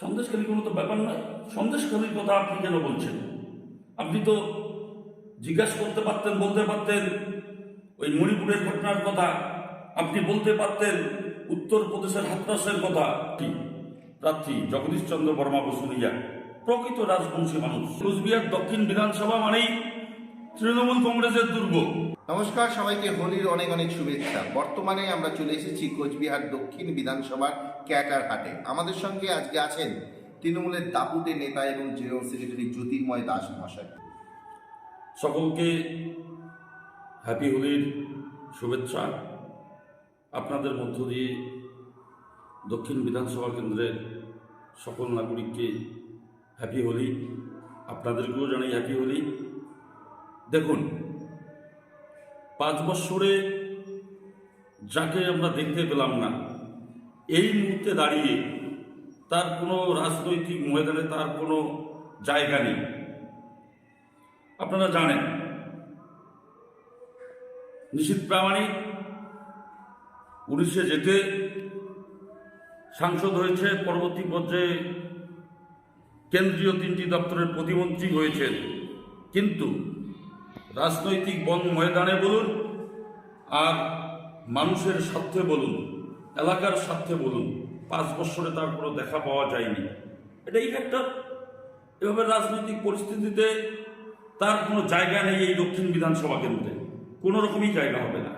সন্দেশখালী কোনো তো ব্যাপার নয়। সন্দেশখালীর কথা আপনি কেন বলছেন? আপনি তো জিজ্ঞাসা করতে পারতেন, বলতে পারতেন, ওই মণিপুরের ঘটনার কথা। আপনি বলতে পারতেন, উত্তরপ্রদেশের হাতরাসের কথা। প্রার্থী জগদীশ চন্দ্র বর্মা বসুনিয়া প্রকৃত রাজবংশী মানুষ। কুচবিহার দক্ষিণ বিধানসভা মানেই তৃণমূল কংগ্রেসের দুর্গ। নমস্কার, সবাইকে হোলির অনেক অনেক শুভেচ্ছা। বর্তমানে আমরা চলে এসেছি কোচবিহার দক্ষিণ বিধানসভার ক্যাটার হাটে। আমাদের সঙ্গে আজকে আছেন তৃণমূলের দাপুটে নেতা এবং জেনারেল সেক্রেটারি জ্যোতির্ময় দাস মহাশয়। সকলকে হ্যাপি হোলির শুভেচ্ছা। আপনাদের মধ্য দিয়ে দক্ষিণ বিধানসভা কেন্দ্রের সকল নাগরিককে হ্যাপি হোলি আপনাদেরকেও জানাই হ্যাপি হোলি দেখুন, পাঁচ বৎসরে যাকে আমরা দেখতে পেলাম না এই মুহূর্তে দাঁড়িয়ে তার কোনো রাজনৈতিক ময়দানে তার কোনো জায়গা নেই। আপনারা জানেন নিশীত প্রামাণিক উড়িষ্যা যেতে সাংসদ হয়েছে, পরবর্তী পর্যায়ে কেন্দ্রীয় তিনটি দপ্তরের প্রতিমন্ত্রী হয়েছেন। কিন্তু রাজনৈতিক বন ময়দানে বলুন আর মানুষের স্বার্থে বলুন এলাকার স্বার্থে বলুন পাঁচ বছরে তার কোনো দেখা পাওয়া যায়নি। এটাই একটা এভাবে রাজনৈতিক পরিস্থিতিতে তার কোনো জায়গা নেই এই দক্ষিণ বিধানসভা কেন্দ্রে। কোনো রকমই জায়গা হবে না।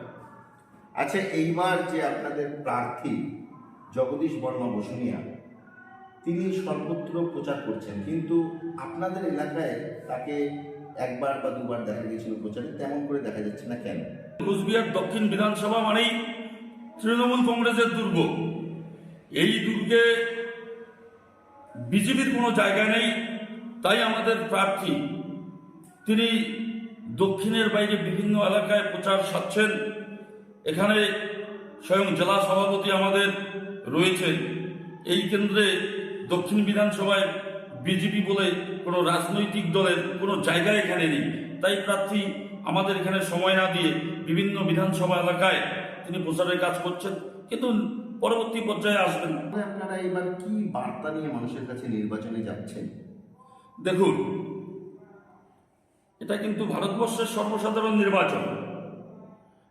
আচ্ছা এইবার যে আপনাদের প্রার্থী জগদীশ বর্মা বসুনিয়া তিনি সর্বত্র প্রচার করছেন কিন্তু আপনাদের এলাকায় তাকে একবার বা দুবার দেখা গেছিল প্রচারে তেমন করে দেখা যাচ্ছে না কেন? কুচবিহার দক্ষিণ বিধানসভা মানেই তৃণমূল কংগ্রেসের দুর্গ। এই দুর্গে বিজেপির কোনো জায়গা নেই, তাই আমাদের প্রার্থী। তিনি দক্ষিণের বাইরে বিভিন্ন এলাকায় প্রচার সাচ্ছেন এখানে স্বয়ং জেলা সভাপতি আমাদের রয়েছেন। এই কেন্দ্রে দক্ষিণ বিধানসভায় বিজেপি বলে কোনো রাজনৈতিক দলের কোনো জায়গা এখানে নেই। তাই প্রার্থী আমাদের এখানে সময় না দিয়ে বিভিন্ন বিধানসভা এলাকায় তিনি প্রচারের কাজ করছেন কিন্তু পরবর্তী পর্যায়ে আসবেন আপনারা এবার কি বার্তা নিয়ে মানুষের কাছে নির্বাচনে যাচ্ছেন? দেখুন এটা কিন্তু ভারতবর্ষের সর্বসাধারণ নির্বাচন।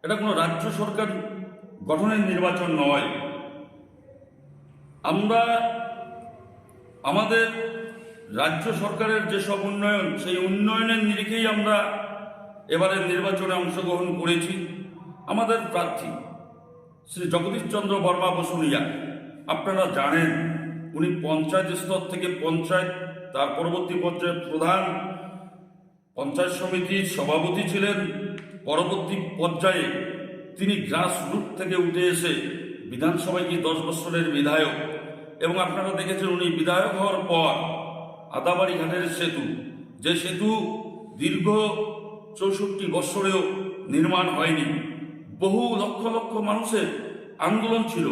এটা কোনো রাজ্য সরকার গঠনের নির্বাচন নয়। আমরা আমাদের রাজ্য সরকারের যেসব উন্নয়ন সেই উন্নয়নের নিরিখেই আমরা এবারের নির্বাচনে অংশগ্রহণ করেছি। আমাদের প্রার্থী শ্রী জগদীশচন্দ্র বর্মা বসুনিয়া আপনারা জানেন উনি পঞ্চায়েত স্তর থেকে পঞ্চায়েত, তার পরবর্তী পর্যায়ে প্রধান পঞ্চায়েত সমিতির সভাপতি ছিলেন। পরবর্তী পর্যায়ে তিনি গ্রাস রুট থেকে উঠে এসে বিধানসভায় গিয়ে দশ বছরের বিধায়ক এবং আপনারা দেখেছেন উনি বিধায়ক হওয়ার পর আদাবাড়ি ঘাটের সেতু, যে সেতু দীর্ঘ চৌষট্টি বৎসরেও নির্মাণ হয়নি। বহু লক্ষ লক্ষ মানুষের আন্দোলন ছিল।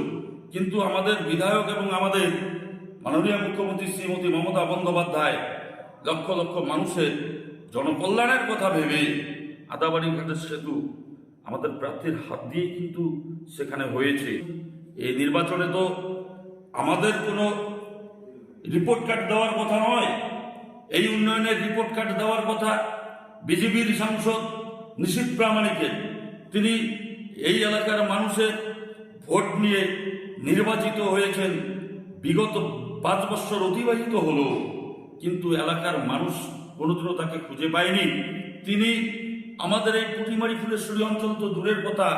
কিন্তু আমাদের বিধায়ক এবং আমাদের মাননীয় মুখ্যমন্ত্রী শ্রীমতী মমতা বন্দ্যোপাধ্যায় লক্ষ লক্ষ মানুষের জনকল্যাণের কথা ভেবে আদাবাড়ি ঘাটের সেতু আমাদের প্রার্থীর হাত দিয়ে কিন্তু সেখানে হয়েছে। এই নির্বাচনে তো আমাদের কোনো রিপোর্ট কার্ড দেওয়ার কথা নয়। এই উন্নয়নের রিপোর্ট কার্ড দেওয়ার কথা বিজেপির সাংসদ নিশীত প্রামাণিকের। তিনি এই এলাকার মানুষের ভোট নিয়ে নির্বাচিত হয়েছেন বিগত পাঁচ বছর অতিবাহিত হলো, কিন্তু এলাকার মানুষ কোনোদিনও তাকে খুঁজে পায়নি। তিনি আমাদের এই পুটিমারি ফুলেশ্বরী অঞ্চল তো দূরের কথা,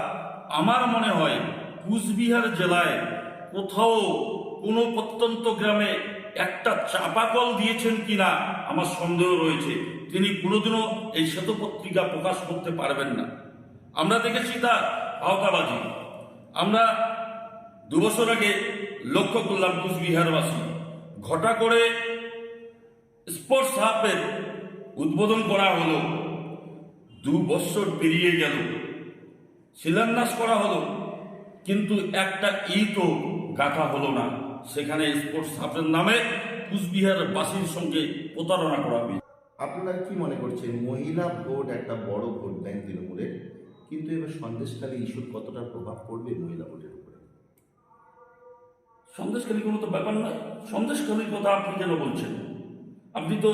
আমার মনে হয় কুচবিহার জেলায় কোথাও কোনো প্রত্যন্ত গ্রামে একটা চাপা কল দিয়েছেন কিনা আমার সন্দেহ রয়েছে। তিনি কোনোদিনও এই শ্বেতপত্রিকা প্রকাশ করতে পারবেন না। আমরা দেখেছি তার আওতাবাজি। আমরা দুবছর আগে লক্ষ্য করলাম কুচবিহারবাসী। ঘটা করে স্পোর্টস হাবের উদ্বোধন করা হলো। দু বছর পেরিয়ে গেল। শিলান্যাস করা হলো। কিন্তু একটা ইটও গাঁথা হলো না। সেখানে স্পোর্টস হাবের নামে কুচবিহার বাসীর সঙ্গে প্রতারণা করা হয়েছে। আপনারা কি মনে করছেন, মহিলা ভোট একটা বড় ভোট ব্যাংক তৃণমূলের? কিন্তু এবার সন্দেশকালী ইস্যুর কতটা প্রভাব পড়বে মহিলা ভোটের উপরে? সন্দেশখালী কোনো তো ব্যাপার নয়। সন্দেশখালীর কথা আপনি কেন বলছেন? আপনি তো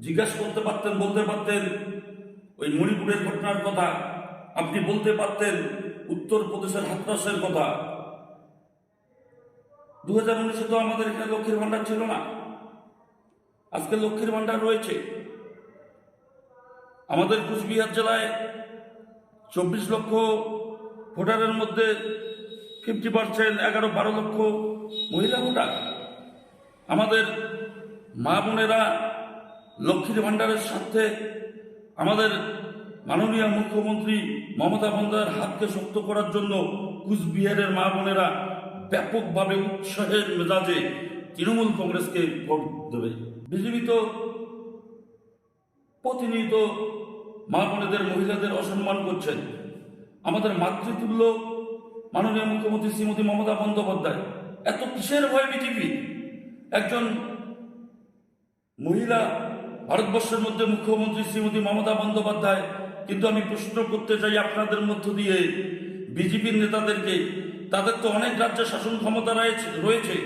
জিজ্ঞাসা করতে পারতেন, বলতে পারতেন, ওই মণিপুরের ঘটনার কথা। আপনি বলতে পারতেন, উত্তরপ্রদেশের হাতরাসের কথা। দু হাজার উনিশে তো আমাদের এখানে লক্ষ্মীর ভাণ্ডার ছিল না। আজকে লক্ষ্মীর ভাণ্ডার রয়েছে। আমাদের কুচবিহার জেলায় চব্বিশ লক্ষ ভোটারের মধ্যে ফিফটি পার্সেন্ট, এগারো, বারো লক্ষ মহিলা ভোটার। আমাদের মা বোনেরা লক্ষ্মীর ভাণ্ডারের স্বার্থে আমাদের মাননীয় মুখ্যমন্ত্রী মমতা বন্দ্যোপাধ্যায়ের হাতকে শক্ত করার জন্য কুচবিহারের মা বোনেরা ব্যাপকভাবে উৎসাহের মেজাজে তৃণমূল কংগ্রেসকে ভোট দেবে। বিজেপি তো প্রতিনিয়ত মা বোনেদের, মহিলাদের অসম্মান করছেন। আমাদের মাতৃতুল্য মাননীয় মুখ্যমন্ত্রী শ্রীমতী মমতা বন্দ্যোপাধ্যায়, এত কিসের ভয় বিজেপি? একজন মহিলা ভারতবর্ষের মধ্যে মুখ্যমন্ত্রী শ্রীমতী মমতা বন্দ্যোপাধ্যায়, কিন্তু আমি প্রশ্ন করতে চাই আপনাদের মধ্য দিয়ে। বিজেপির নেতাদেরকে, তাদের তো অনেক রাজ্যে শাসন ক্ষমতা রয়েছে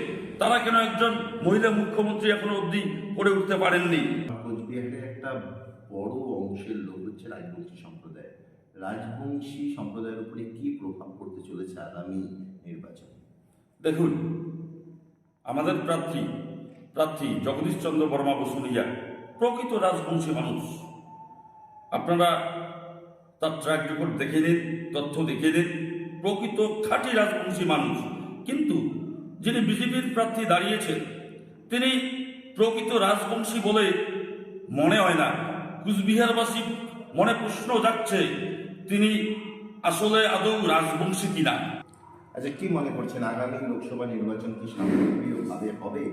তারা কেন একজন মহিলা মুখ্যমন্ত্রী এখনও অবধি করে উঠতে পারেননি? একটা বড় অংশের লোক হচ্ছে রাজবংশী সম্প্রদায়। রাজবংশী সম্প্রদায়ের উপরে কি প্রভাব পড়তে চলেছে আগামী নির্বাচনে? দেখুন, আমাদের প্রার্থী প্রার্থী জগদীশ চন্দ্র বর্মা বসুনিয়া, প্রকৃত রাজবংশী মানুষ। আপনারা তার ট্র্যাক রেকর্ড দেখে নিন, তথ্য দেখে নিন। প্রকৃত খাঁটি রাজবংশী মানুষ। কিন্তু যিনি বিজেপির প্রার্থী দাঁড়িয়েছেন, তিনি প্রকৃত রাজবংশী বলে মনে হয় না। কুচবিহারবাসী মনে প্রশ্ন যাচ্ছে তিনি আসলে আদৌ রাজবংশী কিনা? আচ্ছা কি মনে করছেন? আগামী লোকসভা নির্বাচন কি শান্তিপ্রিয়ভাবে হবে?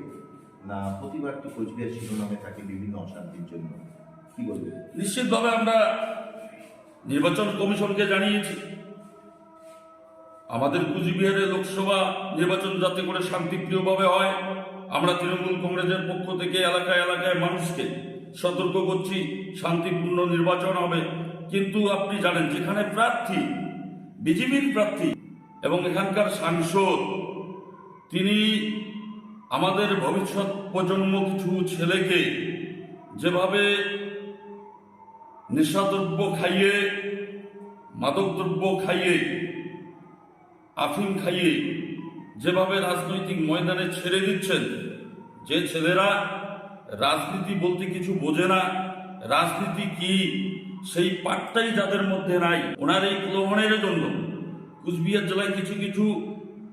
না প্রতিবারটি কোচবিহার শিরোনামে থাকে বিভিন্ন অশান্তির জন্য? কি বলবেন? নিশ্চিতভাবে আমরা নির্বাচন কমিশনকে জানিয়েছি। আমাদের কুচবিহারে লোকসভা নির্বাচন যাতে করে শান্তিপ্রিয়ভাবে হয় আমরা তৃণমূল কংগ্রেসের পক্ষ থেকে এলাকায় এলাকায় মানুষকে সতর্ক করছি, শান্তিপূর্ণ নির্বাচন হবে। কিন্তু আপনি জানেন, যেখানে প্রার্থী, বিজেপির প্রার্থী এবং এখানকার সাংসদ, তিনি আমাদের ভবিষ্যৎ প্রজন্ম কিছু ছেলেকে যেভাবে নেশাদ্রব্য খাইয়ে, মাদকদ্রব্য খাইয়ে, আফিম খাইয়ে যেভাবে রাজনৈতিক ময়দানে ছেড়ে দিচ্ছেন, যে ছেলেরা রাজনীতি বলতে কিছু বোঝে না। রাজনীতি কি? সেই পাঠটাই যাদের মধ্যে নাই। ওনার এই প্রলোভনের জন্য কুচবিহার জেলায় কিছু কিছু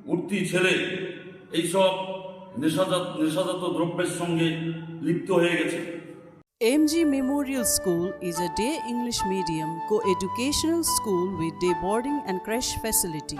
উঠতি ছেলে, এইসব নেশাজাত নেশাজাত দ্রব্যের সঙ্গে লিপ্ত হয়ে গেছে। MG Memorial School is a day English medium co educational school with day boarding and creche facility.